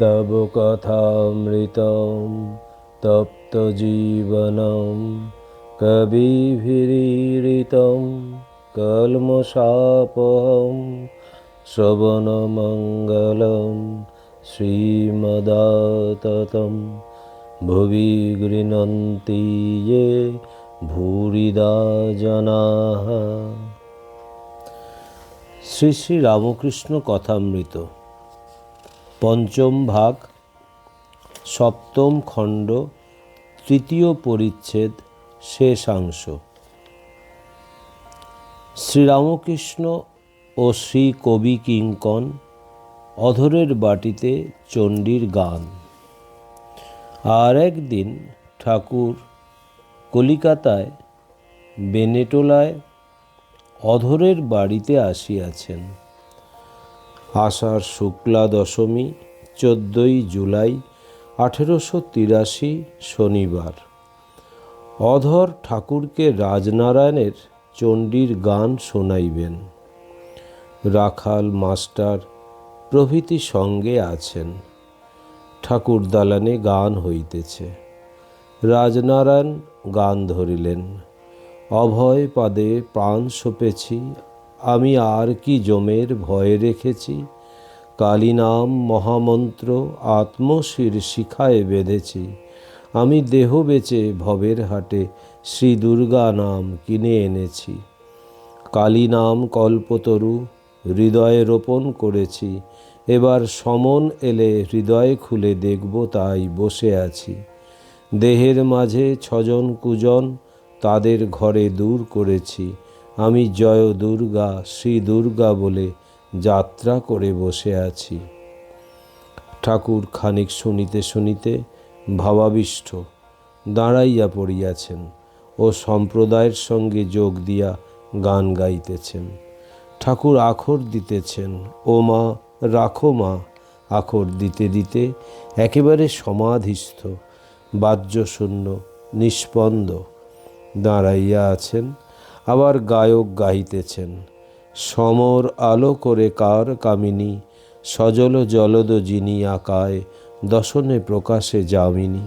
তব কথামৃত তপ্তজীবনম কবিভিরীড়িত কলমশাপহম শ্রবণমঙ্গলম শ্রীমদাততম ভুবি গৃণন্তি ये ভূরিদা জনাः শ্রী শ্রী রামকৃষ্ণ কথামৃত। পঞ্চম ভাগ, সপ্তম খণ্ড, তৃতীয় পরিচ্ছেদ, শেষাংশ। শ্রীরামকৃষ্ণ ও শ্রী কবি কিঙ্কন অধরের বাটিতে চণ্ডীর গান। আর একদিন ঠাকুর কলিকাতায়, বেনেটোলায় অধরের বাড়িতে আসিয়াছেন। আষাঢ় শুক্লা দশমী চোদ্দই জুলাই, আঠেরোশো তিরাশি শনিবার। অধর ঠাকুরকে রাজনারায়ণের চণ্ডীর গান শোনাইবেন। রাখাল মাস্টার প্রভৃতি সঙ্গে আছেন। ঠাকুর দালানে গান হইতেছে। রাজনারায়ণ গান ধরিলেন। অভয় পাদে প্রাণ সপেছি, আমি আর কি জমের ভয়ে রেখেছি? কালী নাম মহামন্ত্র আত্মশির শিখায় বেঁধেছি। আমি দেহ বেচে ভবের হাটে শ্রী দুর্গা নাম কিনে এনেছি। কালী নাম কল্পতরু, হৃদয়ে রোপণ করেছি। এবার সমন এলে হৃদয় খুলে দেখব তাই বসে আছি। দেহের মাঝে ছজন কুজন তাদের ঘরে দূর করেছি। আমি জয় দুর্গা শ্রী দুর্গা বলে যাত্রা করে বসে আছি। ঠাকুর খানিক শুনিতে শুনিতে ভাবাবিষ্ট দাঁড়াইয়া পড়িয়াছেন ও সম্প্রদায়ের সঙ্গে যোগ দিয়া গান গাইতেছেন। ঠাকুর আখর দিতেছেন, ও মা, রাখো মা। আখর দিতে দিতে একেবারে সমাধিস্থ, বাহ্যশূন্য, নিষ্পন্দ। দাঁড়াইয়া আছেন, আবার গায়ক গাইতেছেন সমর আলো করে কার কামিনী, সজল জলদ যিনি আকায়, দশনে প্রকাশে যামিনী।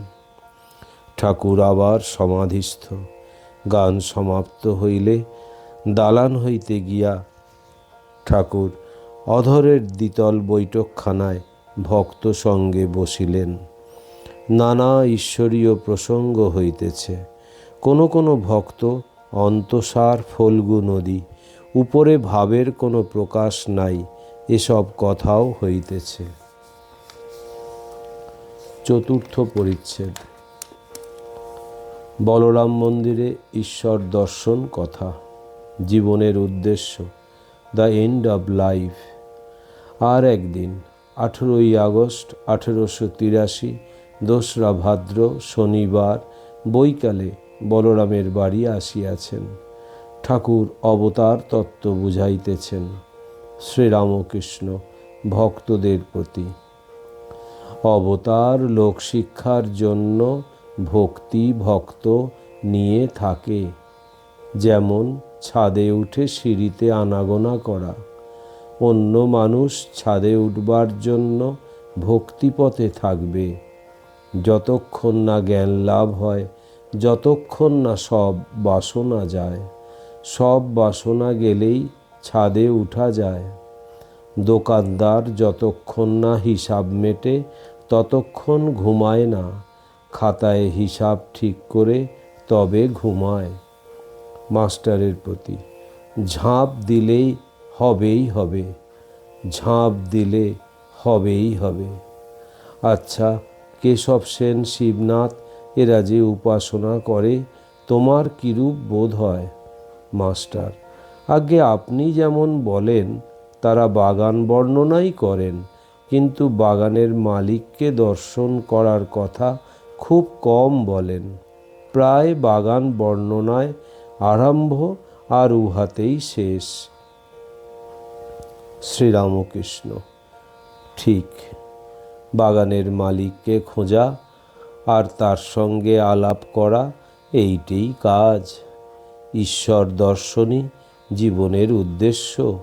ঠাকুর আবার সমাধিস্থ, গান সমাপ্ত হইলে দালান হইতে গিয়া ঠাকুর অধরের দ্বিতল বৈঠকখানায় ভক্ত সঙ্গে বসিলেন। নানা ঈশ্বরীয় প্রসঙ্গ হইতেছে। কোনো কোনো ভক্ত অন্তসার ফল্গু নদী, উপরে ভাবের কোনো প্রকাশ নাই, এসব কথাও হইতেছে। চতুর্থ পরিচ্ছেদ। বলরাম মন্দিরে ঈশ্বর দর্শন কথা, জীবনের উদ্দেশ্য দ্য এন্ড অব লাইফ আর একদিন, আঠেরোই আগস্ট আঠেরোশো তিরাশি, দোসরা ভাদ্র শনিবার, বৈকালে বলরামের বাড়ি আসিয়াছেন। ঠাকুর অবতার তত্ত্ব বুঝাইতেছেন শ্রীরামকৃষ্ণ ভক্তদের প্রতি। অবতার লোক শিক্ষার জন্য ভক্তি ভক্ত নিয়ে থাকে। যেমন ছাদে উঠে সিঁড়িতে আনাগোনা করা। অন্য মানুষ ছাদে উঠবার জন্য ভক্তিপথে থাকবে। যতক্ষণ না জ্ঞান লাভ হয় যতক্ষণ না সব বাসনা যায়, সব বাসনা গেলেই ছাদে উঠা যায়। দোকানদার যতক্ষণ না হিসাব মেটে, ততক্ষণ ঘুমায় না। খাতায় হিসাব ঠিক করে তবে ঘুমায়। মাস্টারের প্রতি, ঝাঁপ দিলেই হবেই হবে। ঝাঁপ দিলে হবেই হবে। আচ্ছা কেশব সেন, শিবনাথ এরা যে উপাসনা করে, তোমার কিরূপ বোধ হয়? মাস্টার আগে আপনি যেমন বলেন, তারা বাগান বর্ণনাই করেন, কিন্তু বাগানের মালিককে দর্শন করার কথা খুব কম বলেন। প্রায় বাগান বর্ণনায় আরম্ভ আর উহাতেই শেষ। শ্রীরামকৃষ্ণ, ঠিক, বাগানের মালিককে খোঁজা আর তার সঙ্গে আলাপ করা এইটেই কাজ। ঈশ্বর দর্শনই জীবনের উদ্দেশ্য।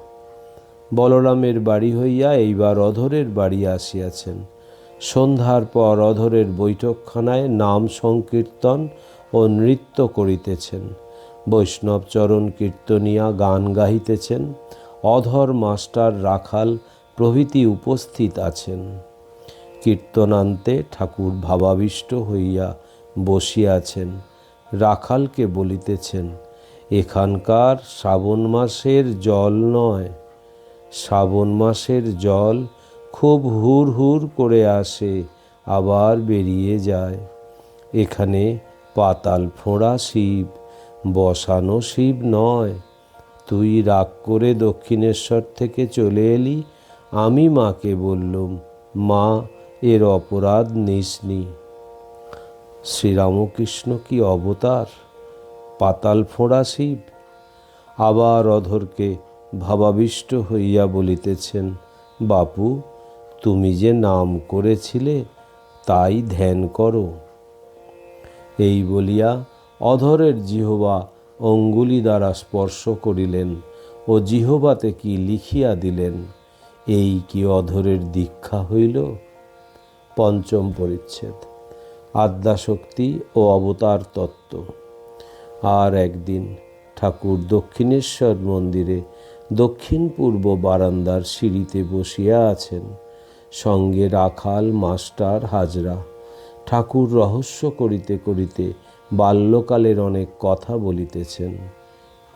বলরামের বাড়ি হইয়া এইবার অধরের বাড়ি আসিয়াছেন। সন্ধ্যার পর অধরের বৈঠকখানায় নাম সংকীর্তন ও নৃত্য করিতেছেন। বৈষ্ণব চরণ কীর্তনিয়া গান গাহিতেছেন। অধর মাস্টার রাখাল প্রভৃতি উপস্থিত আছেন। কীর্তনান্তে ঠাকুর ভাবাবিষ্ট হইয়া বসিয়াছেন, রাখালকে বলিতেছেন, এখানকার শ্রাবণ মাসের জল নয়। শ্রাবণ মাসের জল খুব হুর হুর করে আসে, আবার বেরিয়ে যায়। এখানে পাতাল ফোঁড়া শিব, বসানো শিব নয়। তুই রাগ করে দক্ষিণেশ্বর থেকে চলে এলি, আমি মাকে বললুম, মা এর অপরাধ নিসনি শ্রীরামকৃষ্ণ কি অবতার? পাতাল ফোঁড়া শিব। আবার অধরকে ভাবাবিষ্ট হইয়া বলিতেছেন, বাপু, তুমি যে নাম করেছিলে, তাই ধ্যান করো। এই বলিয়া অধরের জিহবা অঙ্গুলি দ্বারা স্পর্শ করিলেন ও জিহবাতে কি লিখিয়া দিলেন, এই কি অধরের দীক্ষা হইল? পঞ্চম পরিচ্ছেদ, আদ্যাশক্তি ও অবতার তত্ত্ব। আর একদিন ঠাকুর দক্ষিণেশ্বর মন্দিরে দক্ষিণ পূর্ব বারান্দার সিঁড়িতে বসিয়া আছেন। সঙ্গে রাখাল, মাস্টার, হাজরা ঠাকুর রহস্য করিতে করিতে বাল্যকালের অনেক কথা বলিতেছেন।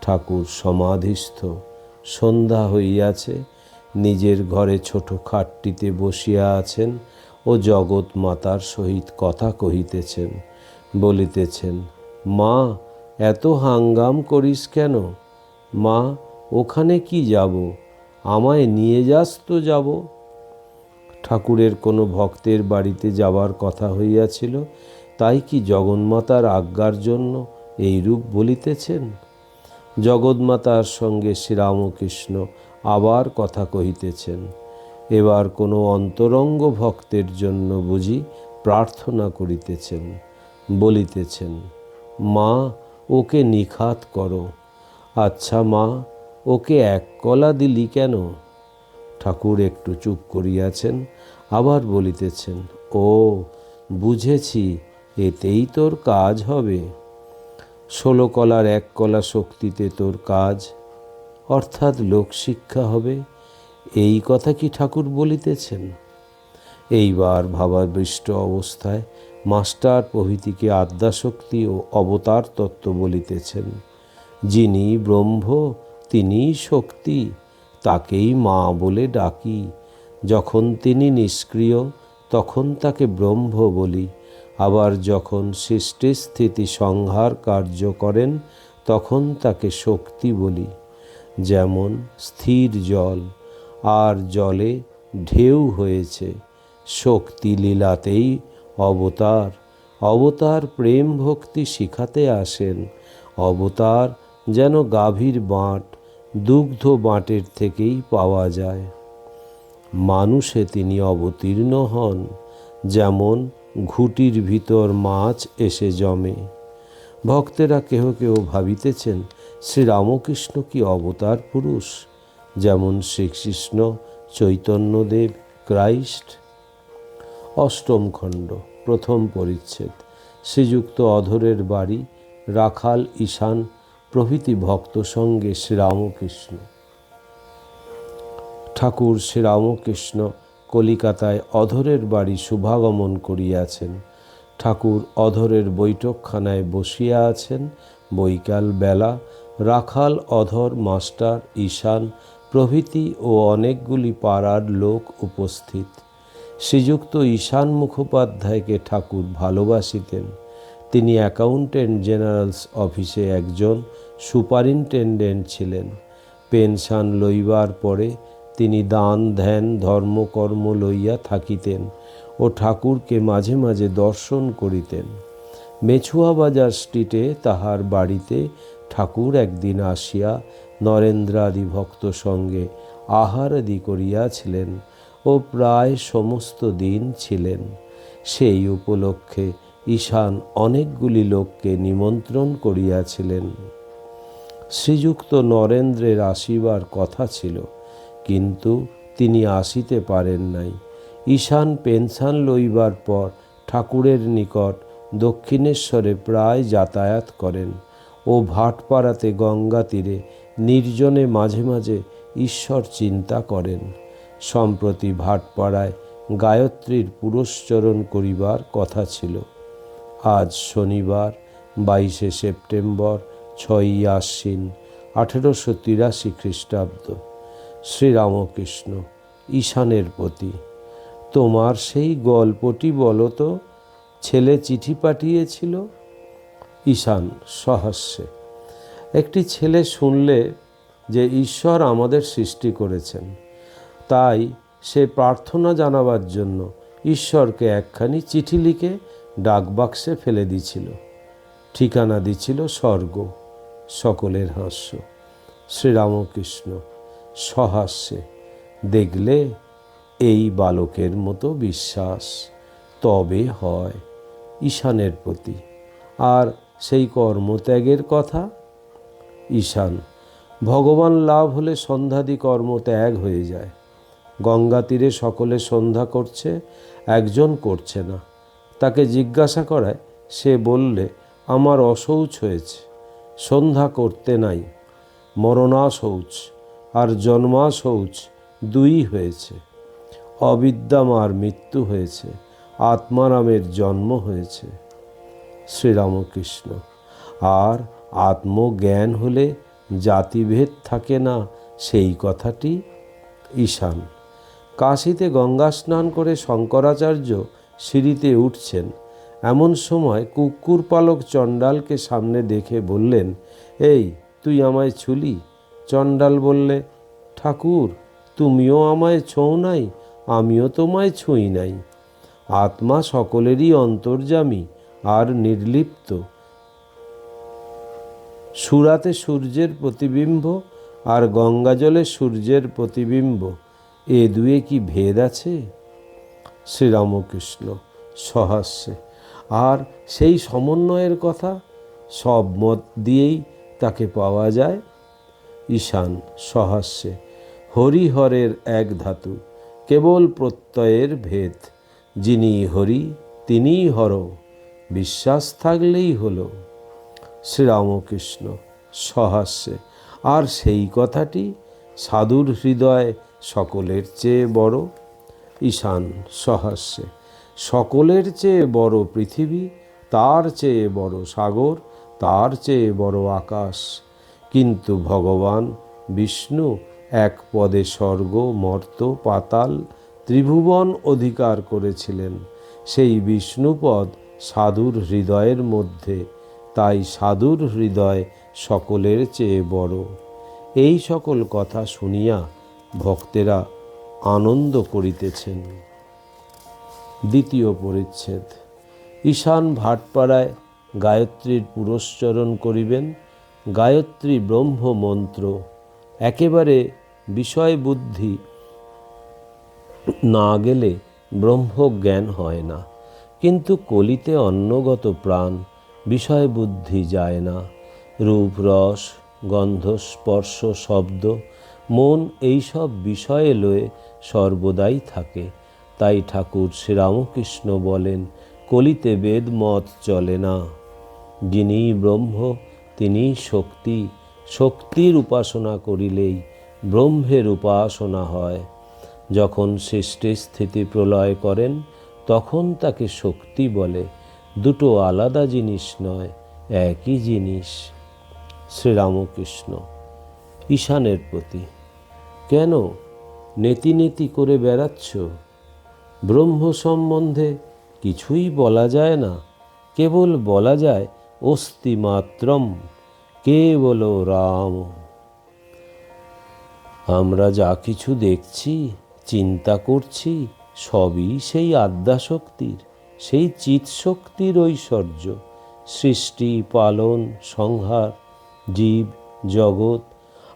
ঠাকুর সমাধিস্থ, সন্ধ্যা হইয়াছে, নিজের ঘরে ছোট খাটটিতে বসিয়া আছেন। ও জগৎ মাতার সহিত কথা কহিতেছেন, বলিতেছেন, মা, এত হাঙ্গাম করিস কেন? মা, ওখানে কি যাব? আমায় নিয়ে যাস তো যাব? ঠাকুরের কোনো ভক্তের বাড়িতে যাবার কথা হইয়াছিল, তাই কি জগন্মাতার আজ্ঞার জন্য এই রূপ বলিতেছেন? জগৎমাতার সঙ্গে শ্রীরামকৃষ্ণ আবার কথা কহিতেছেন এবার কোনো অন্তরঙ্গ ভক্তের জন্য বুঝি প্রার্থনা করিতেছেন, বলিতেছেন, মা, ওকে নিখাত করো। আচ্ছা মা, ওকে এক কলা দিলি কেন? ঠাকুর একটু চুপ করিয়াছেন, আবার বলিতেছেন, ও, বুঝেছি, এতেই তোর কাজ হবে। ষোলো কলার এক কলা শক্তিতে তোর কাজ, অর্থাৎ লোকশিক্ষা হবে। এই কথা কি ঠাকুর বলিতেছেন? এইবার ভাবাবিষ্ট অবস্থায় মাস্টার প্রভৃতিকে আদ্যাশক্তি ও অবতার তত্ত্ব বলিতেছেন। যিনি ব্রহ্ম তিনি শক্তি, তাকেই মা বলে ডাকি। যখন তিনি নিষ্ক্রিয়, তখন তাকে ব্রহ্ম বলি। আবার যখন সৃষ্টি স্থিতি সংহার কার্য করেন, তখন তাকে শক্তি বলি। যেমন স্থির জল আর জলে ঢেউ হয়েছে। শক্তি লীলাতেই অবতার। অবতার প্রেম ভক্তি শিখাতে আসেন। অবতার যেন গাভীর বাঁট দুগ্ধ বাঁটের থেকেই পাওয়া যায়। মানুষে তিনি অবতীর্ণ হন, যেমন ঘুটির ভিতর মাছ এসে জমে। ভক্তেরা কেহ কেহ ভাবিতেছেন, শ্রীরামকৃষ্ণ কি অবতার পুরুষ? যেমন শ্রীকৃষ্ণ চৈতন্যদেব ক্রাইস্ট। অষ্টম খণ্ড, প্রথম পরিচ্ছেদ, শ্রীযুক্ত অধরের বাড়ি, রাখাল ঈশান, প্রভৃতি ভক্ত সঙ্গে শ্রীরামকৃষ্ণ। ঠাকুর শ্রীরামকৃষ্ণ কলিকাতায় অধরের বাড়ি শুভাগমন করিয়াছেন। ঠাকুর অধরের বৈঠকখানায় বসিয়া আছেন। বৈকাল বেলা রাখাল, অধর, মাস্টার, ঈশান প্রভৃতি ও অনেকগুলি পাড়ার লোক উপস্থিত। শ্রীযুক্ত ঈশান মুখোপাধ্যায়কে ঠাকুর ভালোবাসিতেন। তিনি অ্যাকাউন্টেন্ট জেনারেলস অফিসে একজন সুপারিনটেন্ডেন্ট ছিলেন। পেনশন লইবার পরে তিনি দান, ধ্যান, ধর্মকর্ম লইয়া থাকিতেন ও ঠাকুরকে মাঝে মাঝে দর্শন করিতেন। মেছুয়া বাজার স্ট্রিটে তাহার বাড়িতে ঠাকুর একদিন আসিয়া নরেন্দ্রাদি ভক্ত সঙ্গে আহারাদি করিয়াছিলেন ও প্রায় সমস্ত দিন ছিলেন। সেই উপলক্ষে ঈশান অনেকগুলি লোককে নিমন্ত্রণ করিয়াছিলেন। শ্রীযুক্ত নরেন্দ্রের আসিবার কথা ছিল, কিন্তু তিনি আসিতে পারেন নাই। ঈশান পেনশন লইবার পর ঠাকুরের নিকট দক্ষিণেশ্বরে প্রায় যাতায়াত করেন। ও ভাটপাড়াতে গঙ্গা তীরে নির্জনে মাঝে মাঝে ঈশ্বর চিন্তা করেন। সম্প্রতি ভাটপাড়ায় গায়ত্রীর পুরস্চরণ করিবার কথা ছিল। আজ শনিবার, বাইশে সেপ্টেম্বর, ছয়ই আশ্বিন, আঠেরোশো তিরাশি খ্রিস্টাব্দ। শ্রীরামকৃষ্ণ, ঈশানের প্রতি তোমার সেই গল্পটি বলো তো। ছেলে চিঠি পাঠিয়েছিল? ঈশান সহাস্যে। একটি ছেলে শুনলে যে ঈশ্বর আমাদের সৃষ্টি করেছেন, তাই সে প্রার্থনা জানাবার জন্য ঈশ্বরকে একখানি চিঠি লিখে ডাকবাক্সে ফেলে দিছিল। ঠিকানা দিছিল স্বর্গ, সকলের হাস্য। শ্রীরামকৃষ্ণ সহাস্যে, দেখলে এই বালকের মতো বিশ্বাস, তবে হয় ঈশানের প্রতি। আর সেই কর্মত্যাগের কথা? ঈশান, ভগবান লাভ হলে সন্ধ্যাদি কর্ম ত্যাগ হয়ে যায়। গঙ্গা তীরে সকলে সন্ধ্যা করছে, একজন করছে না। তাকে জিজ্ঞাসা করায়, সে বললে, আমার অশৌচ হয়েছে, সন্ধ্যা করতে নাই। মরণা শৌচ আর জন্মা শৌচ দুই হয়েছে। অবিদ্যামার মৃত্যু হয়েছে আত্মারামের জন্ম হয়েছে। শ্রীরামকৃষ্ণ। আর আত্মজ্ঞান হলে জাতিভেদ থাকে না, সেই কথাটি ঈশান। কাশিতে গঙ্গা স্নান করে শঙ্করাচার্য সিঁড়িতে উঠছেন। এমন সময় কুকুর পালক চণ্ডালকে সামনে দেখে বললেন, এই, তুই আমায় ছুলি? চণ্ডাল বললে, ঠাকুর, তুমিও আমায় ছোঁও নাই, আমিও তোমায় ছুঁই নাই। আত্মা সকলেরই অন্তর্যামী আর নির্লিপ্ত। সুরাতে সূর্যের প্রতিবিম্ব আর গঙ্গাজলে সূর্যের প্রতিবিম্ব, এ দুয়ে কি ভেদ আছে? শ্রীরামকৃষ্ণ সহাস্যে আর সেই সমন্বয়ের কথা সব মত দিয়েই তাকে পাওয়া যায়? ঈশান সহাস্যে হরিহরের এক ধাতু, কেবল প্রত্যয়ের ভেদ, যিনি হরি, তিনিই হর। বিশ্বাস থাকলেই হলো শ্রীরামকৃষ্ণ সহাস্যে। আর সেই কথাটি সাধুর হৃদয় সকলের চেয়ে বড়, ঈশান সহাস্যে। সকলের চেয়ে বড় পৃথিবী, তার চেয়ে বড় সাগর, তার চেয়ে বড় আকাশ। কিন্তু ভগবান বিষ্ণু এক পদে স্বর্গ, মর্ত, পাতাল, ত্রিভুবন অধিকার করেছিলেন। সেই বিষ্ণুপদ সাধুর হৃদয়ের মধ্যে, তাই সাধুর হৃদয় সকলের চেয়ে বড়। এই সকল কথা শুনিয়া ভক্তেরা আনন্দ করিতেছেন। দ্বিতীয় পরিচ্ছেদ। ঈশান ভাটপাড়ায় গায়ত্রীর পুরস্চরণ করিবেন। গায়ত্রী ব্রহ্ম মন্ত্র একেবারে বিষয় বুদ্ধি না গেলে ব্রহ্মজ্ঞান হয় না। কিন্তু কলিতে অন্নগত প্রাণ বিষয় বুদ্ধি যায় না। রূপ, রস, গন্ধ, স্পর্শ, শব্দ, মন এইসব বিষয়ে লয়ে সর্বদাই থাকে। তাই ঠাকুর শ্রীরামকৃষ্ণ বলেন, কলিতে বেদ মত চলে না। যিনি ব্রহ্ম, তিনি শক্তি। শক্তির উপাসনা করিলেই ব্রহ্মের উপাসনা হয়। যখন সৃষ্টি স্থিতি প্রলয় করেন তখন তাকে শক্তি বলে, দুটো আলাদা জিনিস নয়, একই জিনিস। শ্রীরামকৃষ্ণ, ঈশানের প্রতি, কেন নেতি নেতি করে বেড়াচ্ছ? ব্রহ্ম সম্বন্ধে কিছুই বলা যায় না, কেবল বলা যায় অস্তি মাত্রম, কেবল রাম। আমরা যা কিছু দেখছি, চিন্তা করছি সবই সেই আদ্যাশক্তির, সেই চিৎশক্তির ঐশ্বর্য। সৃষ্টি, পালন, সংহার, জীব, জগৎ,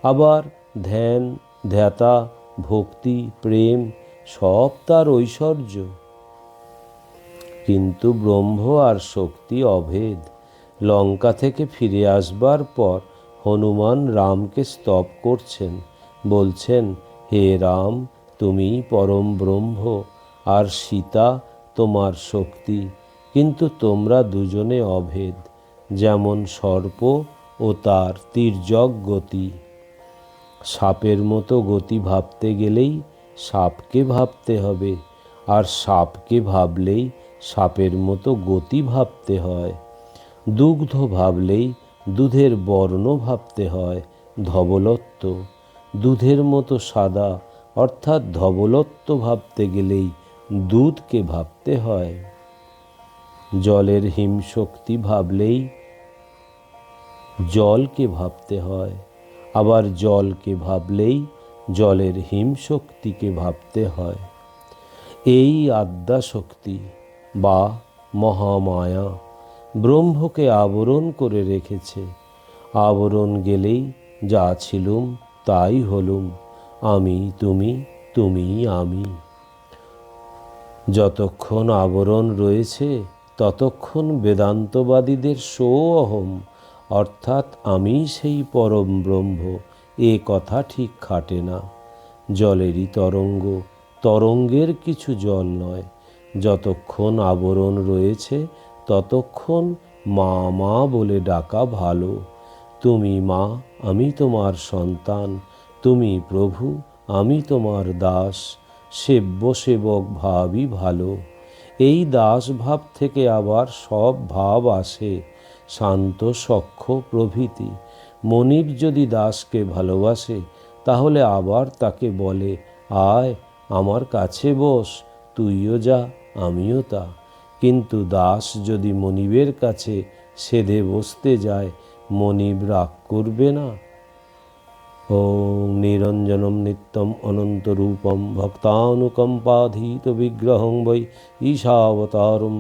আবার ধ্যান, ধ্যাতা, ভক্তি, প্রেম, সব তার ঐশ্বর্য। কিন্তু ব্রহ্ম আর শক্তি অভেদ। লঙ্কা থেকে ফিরে আসবার পর হনুমান রামকে স্তব করছেন, বলছেন, হে রাম তুমি পরম ব্রহ্ম আর সীতা তোমার শক্তি। কিন্তু তোমরা দুজনে অভেদ, যেমন সর্প ও তার তীর্যক গতি। সাপের মতো গতি ভাবতে গেলেই সাপকে ভাবতে হবে, আর সাপকে ভাবলেই সাপের মতো গতি ভাবতে হয়। দুগ্ধ ভাবলেই দুধের বর্ণ ভাবতে হয় ধবলত্ব। দুধের মতো সাদা অর্থাৎ ধবলত্ব ভাবতে গেলেই দুধকে ভাবতে হয়। জলের হিমশক্তি ভাবলেই জলকে ভাবতে হয়। আবার জলকে ভাবলেই জলের হিমশক্তিকে ভাবতে হয়। এই আদ্যাশক্তি বা মহামায়া ব্রহ্মকে আবরণ করে রেখেছে। আবরণ গেলেই যা ছিলুম তাই হলুম। আমি, তুমি তুমি, আমি। যতক্ষণ আবরণ রয়েছে, ততক্ষণ বেদান্তবাদীদের সো অহম অর্থাৎ আমি সেই পরম ব্রহ্ম, এ কথা ঠিক খাটে না। জলেরই তরঙ্গ, তরঙ্গের কিছু জল নয়। যতক্ষণ আবরণ রয়েছে, ততক্ষণ মা মা বলে ডাকা ভালো। তুমি মা, আমি তোমার সন্তান তুমি প্রভু, আমি তোমার দাস, সেব্য সেবক ভাবই ভালো। এই দাস ভাব থেকে আবার সব ভাব আসে, শান্ত সখ্য প্রভৃতি। মনিব যদি দাসকে ভালোবাসে, তাহলে আবার তাকে বলে, আয়, আমার কাছে বস, তুইও যা, আমিও তা। কিন্তু দাস যদি মনিবের কাছে সেধে বসতে যায়, মনিব রাগ করবে না। ॐ निरञ्जनं नित्यम् अनन्तरूपं भक्तानुकम्पाधीतविग्रहं वै ईशावतारं